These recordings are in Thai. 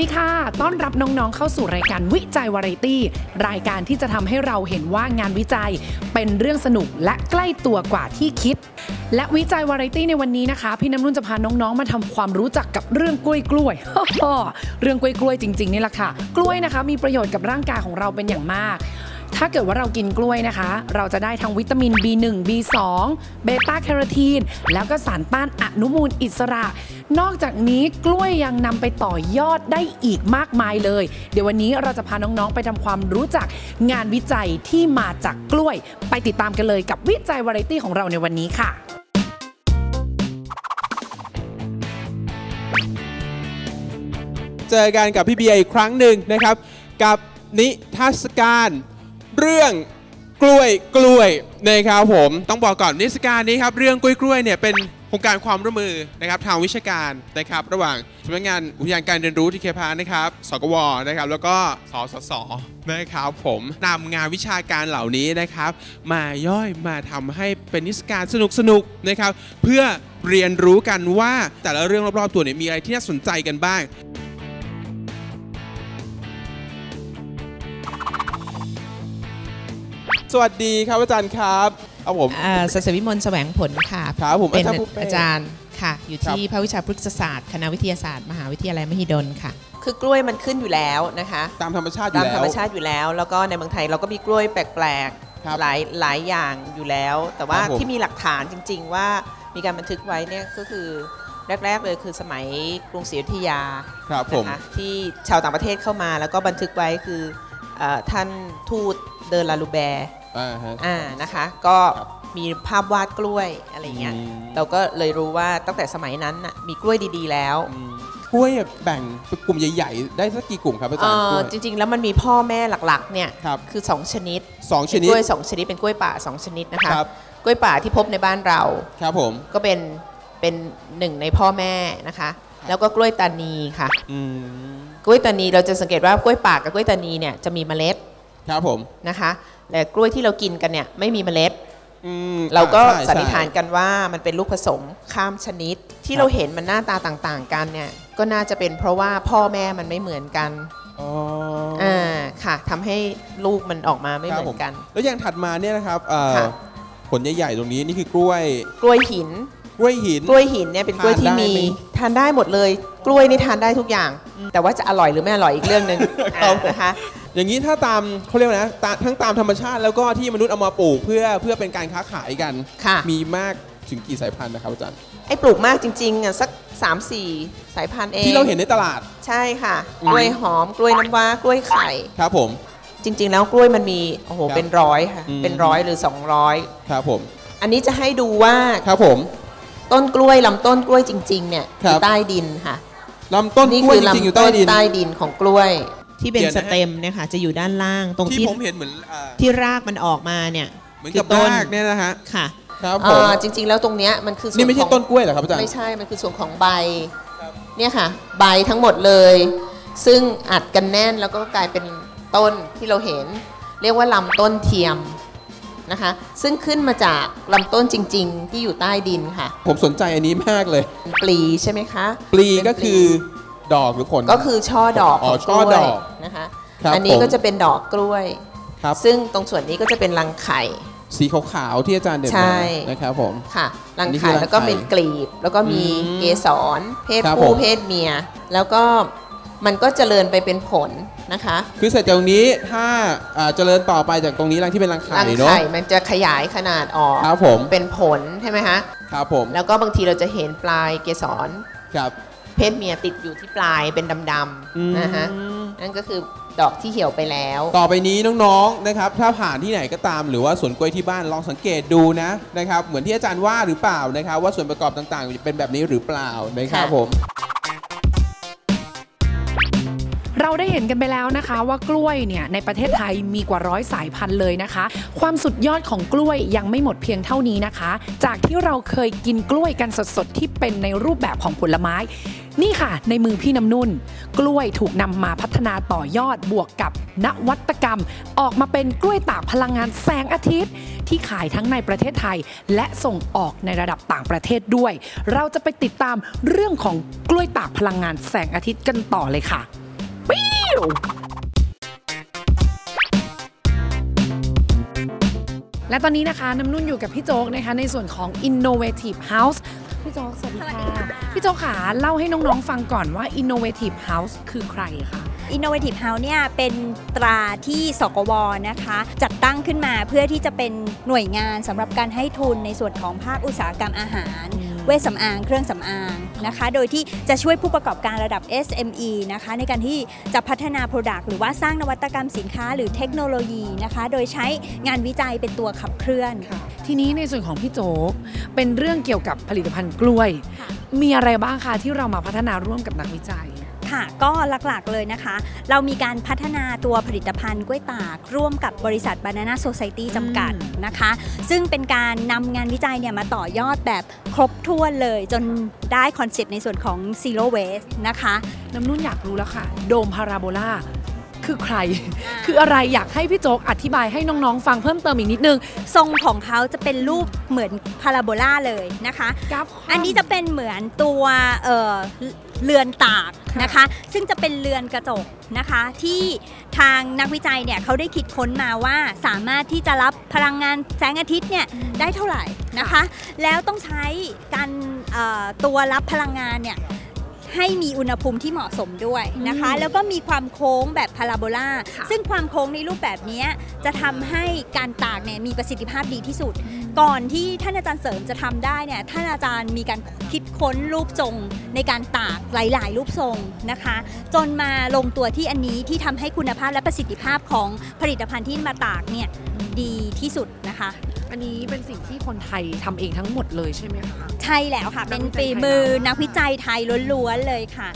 ดีค่ะ ต้อนรับน้องๆเข้าสู่รายการวิจัยวาไรตี้ รายการที่จะทำให้เราเห็นว่างานวิจัย เป็นเรื่องสนุกและใกล้ตัวกว่าที่คิด และวิจัยวาไรตี้ในวันนี้นะคะ พี่น้ำนุ่นจะพาน้องๆ มาทำความรู้จักกับเรื่องกล้วยกล้วยเรื่องกล้วยกล้วยจริงๆนี่แหละค่ะ กล้วยนะคะ มีประโยชน์กับร่างกายของเราเป็นอย่างมาก ถ้าเกิดว่าเรากินกล้วยนะคะ เราจะได้ทั้งวิตามิน B1 B2 เบต้าแคโรทีน แล้วก็สารต้านอนุมูลอิสระ นอกจากนี้กล้วยยังนำไปต่อยอดได้อีกมากมายเลย เดี๋ยววันนี้เราจะพาน้องๆ ไปทำความรู้จักงานวิจัยที่มาจากกล้วย ไปติดตามกันเลยกับวิจัยวาไรตี้ของเราในวันนี้ค่ะเจอกันกับพี่เบียร์อีกครั้งหนึ่งนะครับ กับนิทรรศการ เรื่องกล้วยกล้วยนะครับผมต้องบอกก่อนนิทรรศการนี้ครับเรื่องกล้วยกล้วยเนี่ยเป็นโครงการความร่วมมือนะครับทางวิชาการนะครับระหว่างสำนักงานอุทยานการเรียนรู้ที่เคพานะครับสกวนะครับแล้วก็สสสนะครับผมนำงานวิชาการเหล่านี้นะครับมาย่อยมาทำให้เป็นนิทรรศการสนุกสนุกๆนะครับเพื่อเรียนรู้กันว่าแต่ละเรื่องรอบๆตัวเนี่ยมีอะไรที่น่าสนใจกันบ้าง สวัสดีครับอาจารย์ครับครับผมอ่าศศวิมลแสวงผลค่ะครับผมเป็นอาจารย์ปุ้เป้อาจารย์ค่ะ อยู่ที่ภาควิชาพฤกษศาสตร์คณะวิทยาศาสตร์มหาวิทยาลัยมหิดลค่ะ คือกล้วยมันขึ้นอยู่แล้วนะคะ ตามธรรมชาติอตายู่มแล้วธรรมชาติอยู่แล้ว แล้วก็ในเมืองไทยเราก็มีกล้วยแปลกครับๆหลายหลายอย่างอยู่แล้ว แต่ว่าครับผมที่มีหลักฐานจริง ๆ ว่ามีการบันทึกไว้เนี่ยก็คือแรก ๆ เลยคือสมัยกรุงศรีอยุธยาครับผมนะคะที่ชาวต่างประเทศเข้ามาแล้วก็บันทึกไว้คือเออท่านทูตเดอลาลูแบร์ อ่าฮะ อ่านะคะ ก็ครับมีภาพวาดกล้วยอะไรเงี้ยอืม เราก็เลยรู้ว่าตั้งแต่สมัยนั้นน่ะมีกล้วยดีๆแล้ว อืมกล้วยแบ่งเป็นกลุ่มใหญ่ ๆ ได้สักกี่กลุ่มครับอาจารย์กเอ่ล้อวยจริงๆ แล้วมันมีพ่อแม่หลักๆ เนี่ยครับคือ2ชนิดสองชเป็นนิด กล้วย2ชนิดเป็นกล้วยป่า2ชนิดนะคะครับ กล้วยป่าที่พบในบ้านเรา ครับผม ก็เป็นเป็นหนึ่งในพ่อแม่นะคะ แล้วก็กล้วยตานีค่ะ อืมกล้วยตานีเราจะสังเกตว่ากล้วยป่ากับกล้วยตานีเนี่ยจะมีเมล็ดครับผม นะคะ แต่กล้วยที่เรากินกันเนี่ยไม่มีเมล็ด อืมเราก็อ่ใช่สันนิษฐานใช่ กันว่ามันเป็นลูกผสมข้ามชนิด ที่ครับเราเห็นมันหน้าตาต่างๆ กันเนี่ยก็น่าจะเป็นเพราะว่าพ่อแม่มันไม่เหมือนกันอ๋ออ่าค่ะทำให้ลูกมันออกมาไม่คเหรับมือนกันแล้วอย่างถัดมาเนี่ยนะครับเอ่อค่ะ ผลใหญ่ๆตรงนี้นี่คือกล้วยกล้วยหิน กล้วยหิน กล้วยหินเนี่ยเป็นกล้วยที่ทานได้มีไหมทานได้หมดเลย กล้วยนี่ทานได้ทุกอย่าง แต่ว่าจะอร่อยหรือไม่อร่อยอีกเรื่องหนึ่งครับ อ่านะคะ อย่างนี้ถ้าตามเขาเรียกว่านะตาทั้งตามธรรมชาติแล้วก็ที่มนุษย์เอามาปลูกเพื่อเพื่อเป็นการค้าขายกัน ค่ะ มีมากถึงกี่สายพันธุ์นะครับอาจารย์ ไอ้ปลูกมากจริงๆอะสัก 3-4 สายพันธุ์เองที่เราเห็นในตลาด ใช่ค่ะ อืม กล้วยหอมกล้วยน้ำว้ากล้วยไข่ ครับผม จริง ๆ แล้วกล้วยมันมีโอ้โหครับเป็นร้อยค่ะ อืม เป็นร้อยหรือ 200 ครับผม อันนี้จะให้ดูว่าครับผม ต้นกล้วยลำต้นกล้วยจริง ๆ เนี่ยอครับ ยู่ใต้ดินค่ะลำต้นนี่กล้วยคือจริงๆอยู่ลำใต้ต้นดิน ใต้ดินของกล้วย ที่เป็นเดี๋ยวสนะฮะ เต็มเนี่ยค่ะจะอยู่ด้านล่างตรงที่ที่ผมเห็นเหมือนอ่าที่รากมันออกมาเนี่ยเหมือนคืกับต้นรากเนี่ยนะฮะค่ะ ครับผเอ่มอจริง ๆ แล้วตรงเนี้ยมันคือส่วนนี่ไม่ใช่ของ ต้นกล้วยเหรอครับอาจารย์ ไม่ใช่ มันคือส่วนของใบ เนี่ยค่ะ ใบทั้งหมดเลย ซึ่งอัดกันแน่นแล้วก็กลายเป็นต้นที่เราเห็น เรียกว่าลำต้นเทียมนะคะ ซึ่งขึ้นมาจากลำต้นจริง ๆ ที่อยู่ใต้ดินค่ะผมสนใจอันนี้มากเลยเป็นปลีใช่ไหมคะปลีเป็นก็คือ ดอกหรือผล ก็คือช่อดอกอ๋ขอองช่กอล้วยดอกนะคะครับอันนี้ผมก็จะเป็นดอกกล้วยครับซึ่งตรงส่วนนี้ก็จะเป็นรังไข่ สีขาวๆที่อาจารย์เด่นใช่มานะครับผมค่ะรังอันนี้คืไข่อรังแล้วก็ไข่เป็นกลีบ แล้วก็มีอืมเกสรเพศครับผู้ผมเพศเมีย แล้วก็มันก็เจริญไปเป็นผลนะคะ คือเสร็จจากตรงนี้ถ้าอ่าเจริญต่อไปจากตรงนี้รังที่เป็นรังไข่รังเนาะไข่มันจะขยายขนาดออกครับผมเป็นผลใช่ไหมคะครับผมแล้วก็บางทีเราจะเห็นปลายเกสรครับ เพศเมียติดอยู่ที่ปลายเป็นดำอืมๆนะฮะนั่นก็คือดอกที่เหี่ยวไปแล้ว ต่อไปนี้น้องๆนะครับ ถ้าผ่านที่ไหนก็ตามหรือว่าสวนกล้วยที่บ้านลองสังเกตดูนะนะครับ เหมือนที่อาจารย์ว่าหรือเปล่านะครับ ว่าส่วนประกอบต่างๆ เป็นแบบนี้หรือเปล่านะครับค่ะผม เราได้เห็นกันไปแล้วนะคะว่ากล้วยเนี่ยในประเทศไทยมีกว่าร้อยสายพันธุ์เลยนะคะ ความสุดยอดของกล้วยยังไม่หมดเพียงเท่านี้นะคะ จากที่เราเคยกินกล้วยกันสดๆ ที่เป็นในรูปแบบของผลไม้นี่ค่ะ ในมือพี่น้ำนุ่น กล้วยถูกนำมาพัฒนาต่อยอดบวกกับนวัตกรรม ออกมาเป็นกล้วยตากพลังงานแสงอาทิตย์ ที่ขายทั้งในประเทศไทย และส่งออกในระดับต่างประเทศด้วย เราจะไปติดตามเรื่องของกล้วยตากพลังงานแสงอาทิตย์กันต่อเลยค่ะ และตอนนี้นะคะน้ำนุ่นอยู่กับพี่โจ๊กนะคะในส่วนของ Innovative House พี่โจ๊กสวัสดีค่ะ พี่โจ๊กขาเล่าให้น้องๆฟังก่อนว่า Innovative House คือใครคะ Innovative House เนี่ยเป็นตราที่สกวนะคะ จัดตั้งขึ้นมาเพื่อที่จะเป็นหน่วยงานสำหรับการให้ทุนในส่วนของภาคอุตสาหกรรมอาหารอืม เวชสำอาง เครื่องสำอางนะคะ โดยที่จะช่วยผู้ประกอบการระดับ SME นะคะในการที่จะพัฒนา Product หรือว่าสร้างนวัตกรรมสินค้าหรือเทคโนโลยีนะคะ โดยใช้งานวิจัยเป็นตัวขับเคลื่อน ทีนี้ในส่วนของพี่โจ๊กเป็นเรื่องเกี่ยวกับผลิตภัณฑ์กล้วยค่ะมีอะไรบ้างคะที่เรามาพัฒนาร่วมกับนักวิจัย ค่ะ ก็หลักๆเลยนะคะ เรามีการพัฒนาตัวผลิตภัณฑ์กล้วยตาก ร่วมกับบริษัท Banana Society จำกัดนะคะ ซึ่งเป็นการนำงานวิจัยเนี่ยมาต่อยอดแบบครบถ้วนเลย จนได้คอนเซปต์ในส่วนของ Zero Waste นะคะ น้ำนุ่นอยากรู้แล้วค่ะ โดมพาราโบลาคือใคร คืออะไรอยากให้พี่โจ๊กอธิบายให้น้องๆ ฟังเพิ่มเติมอีกนิดนึง ทรงของเขาจะเป็นรูปเหมือนพาราโบลาเลยนะคะกราฟอันนี้จะเป็นเหมือนตัวเอ่อเรือนตาก นะคะ ซึ่งจะเป็นเรือนกระจกนะคะที่ทางนักวิจัยเนี่ยเขาได้คิดค้นมาว่าสามารถที่จะรับพลังงานแสงอาทิตย์เนี่ยได้เท่าไหร่นะคะ แล้วต้องใช้การเอ่อตัวรับพลังงานเนี่ยให้มีอุณหภูมิที่เหมาะสมด้วยนะคะอืมแล้วก็มีความโค้งแบบพาราโบลาค่ะซึ่งความโค้งในรูปแบบเนี้ยจะทำให้การตากเนี่ยมีประสิทธิภาพดีที่สุด ก่อนที่ท่านอาจารย์เสริมจะทำได้เนี่ยท่านอาจารย์มีการคิดค้นรูปทรงในการตากหลาย ๆ รูปทรงนะคะ จนมาลงตัวที่อันนี้ที่ทำให้คุณภาพและประสิทธิภาพของผลิตภัณฑ์ที่มาตากเนี่ยดีที่สุดนะคะอันนี้เป็นสิ่งที่คนไทยทำเองทั้งหมดเลยใช่ไหมคะ ใช่แล้วค่ะ เป็นนักวิจัฝียไทยมือเรานันักวิจัยไทยล้วนๆเลยค่ะ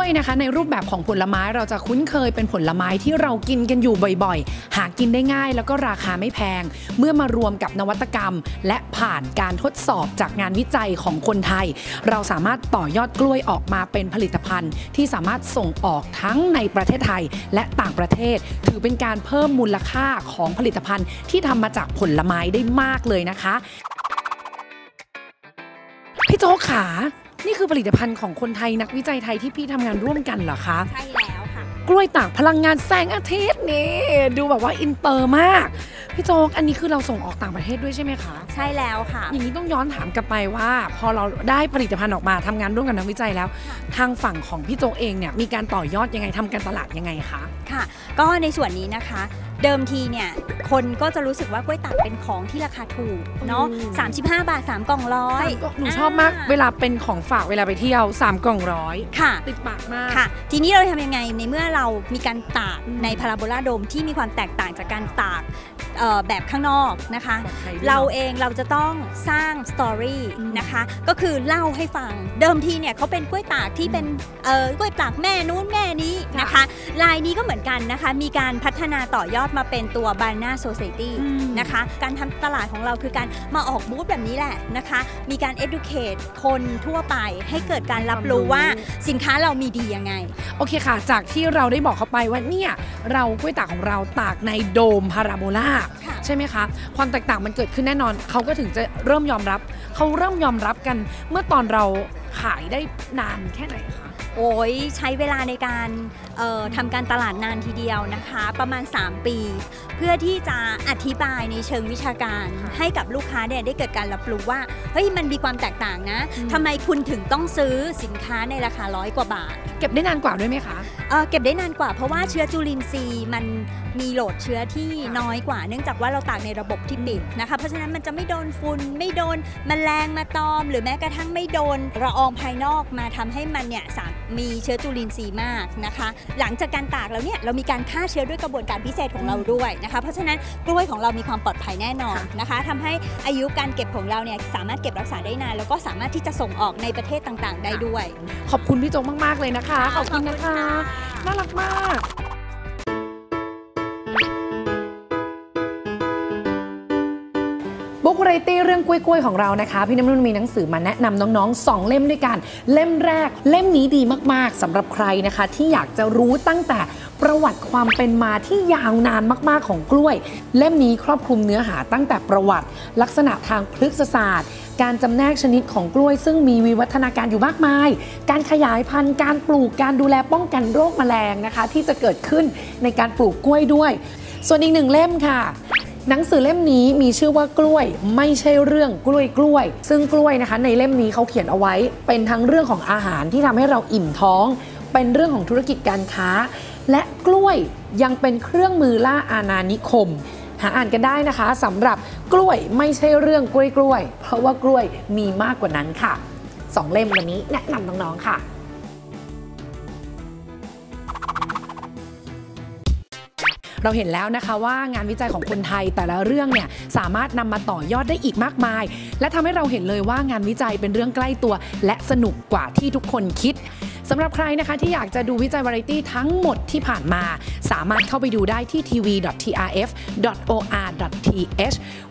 วยนะคะในรูปแบบของผลไม้เราจะคุ้นเคยเป็นผลไม้ที่เรากินกันอยู่บ่อยๆ หากินได้ง่ายแล้วก็ราคาไม่แพง เมื่อมารวมกับนวัตกรรม และผ่านการทดสอบจากงานวิจัยของคนไทย เราสามารถต่อยอดกล้วยออกมาเป็นผลิตภัณฑ์ ที่สามารถส่งออกทั้งในประเทศไทยและต่างประเทศ ถือเป็นการเพิ่มมูลค่าของผลิตภัณฑ์ ที่ทำมาจากผลไม้ได้มากเลยนะคะ พี่โจ๊กขา นี่คือผลิตภัณฑ์ของคนไทยนักวิจัยไทยที่พี่ทำงานร่วมกันเหรอคะ ใช่แล้วค่ะ กล้วยตากพลังงานแสงอาทิตย์นี่ ดูแบบว่าอินเตอร์มาก พี่โจ๊กอันนี้คือเราส่งออกต่างประเทศด้วยใช่ไหมคะ ใช่แล้วค่ะ อย่างนี้ต้องย้อนถามกลับไปว่า พอเราได้ผลิตภัณฑ์ออกมาทำงานร่วมกับนักวิจัยแล้ว ทางฝั่งของพี่โจ๊กเองเนี่ยมีการต่อยอดยังไงทำการตลาดยังไงคะ ค่ะ ก็ในส่วนนี้นะคะ เดิมทีเนี่ยคนก็จะรู้สึกว่ากล้วยตากเป็นของที่ราคาถูกเนาะอืม35 บาท 3 กล่องร้อยสามก็หนูชอบมากเวลาเป็นของฝากเวลาไปเที่ยวสามกล่องร้อยค่ะติดปากมากค่ะ ทีนี้เราทำยังไงในเมื่อเรามีการตากอืมในพาราโบลาโดมที่มีความแตกต่างจากการตากเอ่อ แบบข้างนอกนะคะปลอดภัยด้วยเราเนอะเองเราจะต้องสร้างสตอรี่อืมนะคะ ก็คือเล่าให้ฟัง เดิมทีเนี่ยเขาเป็นกล้วยตากที่เป็นเอ่อกล้วยตากแม่นู้นแม่นี้นะคะ ลายนี้ก็เหมือนกันนะคะ มีการพัฒนาต่อยอดมาเป็นตัว b a n a Society อืมนะคะ การทำตลาดของเราคือการมาออกบูธแบบนี้แหละนะคะ มีการ educate คนทั่วไปให้เกิดการรับรู้ว่าสินค้าเรามีดียังไง โอเคค่ะ จากที่เราได้บอกเขาไปว่าเนี่ยเรากล้วยตากของเราตากในโดมพาราโบลาค่ะใช่ไหมคะ ความแตกต่างมันเกิดขึ้นแน่นอน เขาก็ถึงจะเริ่มยอมรับ เขาเริ่มยอมรับกัน เมื่อตอนเราขายได้นานแค่ไหนคะ โอ้ยใช้เวลาในการเอ่อทำการตลาดนานทีเดียวนะคะ ประมาณ 3 ปี เพื่อที่จะอธิบายในเชิงวิชาการค่ะให้กับลูกค้าเนี่ยได้เกิดการรับรู้ว่าเฮ้ยมันมีความแตกต่างนะอืมทำไมคุณถึงต้องซื้อสินค้าในราคาร้อยกว่าบาท เก็บได้นานกว่าด้วยไหมคะเอ่อเก็บได้นานกว่าเพราะว่าเชื้อจุลินทรีย์มันมีโหลดเชื้อที่น้อยกว่า เนื่องจากว่าเราตากในระบบที่ปิดนะคะ เพราะฉะนั้นมันจะไม่โดนฝุ่นไม่โดนแมลงมาตอม หรือแม้กระทั่งไม่โดนละอองภายนอกมาทำให้มันเนี่ยสารมีเชื้อจุลินทรีย์มากนะคะ หลังจากการตากแล้วเนี่ยเรามีการฆ่าเชื้อด้วยกระบวนการพิเศษของเราด้วยนะคะ เพราะฉะนั้นกล้วยของเรามีความปลอดภัยแน่นอนนะคะทำให้อายุการเก็บของเราเนี่ยสามารถเก็บรักษาได้นาน แล้วก็สามารถที่จะส่งออกในประเทศต่างๆ ได้ด้วย ขอบคุณพี่โจ๊กมากๆเลยนะคะ ขอบคุณนะคะ น่ารักมาก บุ๊กไรตี้เรื่องกล้วยๆของเรานะคะ พี่น้ำนุ่นมีหนังสือมาแนะนำน้องๆ 2 เล่มด้วยกัน เล่มแรก เล่มนี้ดีมากๆสำหรับใครนะคะ ที่อยากจะรู้ตั้งแต่ประวัติความเป็นมาที่ยาวนานมากๆของกล้วย เล่มนี้ครอบคลุมเนื้อหาตั้งแต่ประวัติ ลักษณะทางพฤกษศาสตร์ การจำแนกชนิดของกล้วย ซึ่งมีวิวัฒนาการอยู่มากมาย การขยายพันธุ์การปลูกการดูแลป้องกันโรคแมลงนะคะ ที่จะเกิดขึ้นในการปลูกกล้วยด้วย ส่วนอีกหนึ่งเล่มค่ะ หนังสือเล่มนี้มีชื่อว่ากล้วยไม่ใช่เรื่องกล้วยกล้วย ซึ่งกล้วยนะคะ ในเล่มนี้เขาเขียนเอาไว้ เป็นทั้งเรื่องของอาหารที่ทำให้เราอิ่มท้อง เป็นเรื่องของธุรกิจการค้า และกล้วยยังเป็นเครื่องมือล่าอาณานิคม หาอ่านกันได้นะคะสำหรับกล้วยไม่ใช่เรื่องกล้วยกล้วย เพราะว่ากล้วยมีมากกว่านั้นค่ะสองเล่มวันนี้แนะนำน้องๆค่ะ เราเห็นแล้วนะคะว่างานวิจัยของคนไทยแต่ละเรื่องเนี่ยสามารถนำมาต่อยอดได้อีกมากมาย และทำให้เราเห็นเลยว่างานวิจัยเป็นเรื่องใกล้ตัว และสนุกกว่าที่ทุกคนคิดสำหรับใครนะคะที่อยากจะดูวิจัยวาไรตี้ทั้งหมดที่ผ่านมา สามารถเข้าไปดูได้ที่ tv.trf.or.th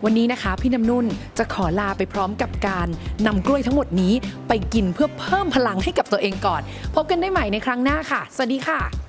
วันนี้นะคะ พี่น้ำนุ่นจะขอลาไปพร้อมกับการนำกล้วยทั้งหมดนี้ไปกินเพื่อเพิ่มพลังให้กับตัวเองก่อน พบกันได้ใหม่ในครั้งหน้าค่ะ สวัสดีค่ะ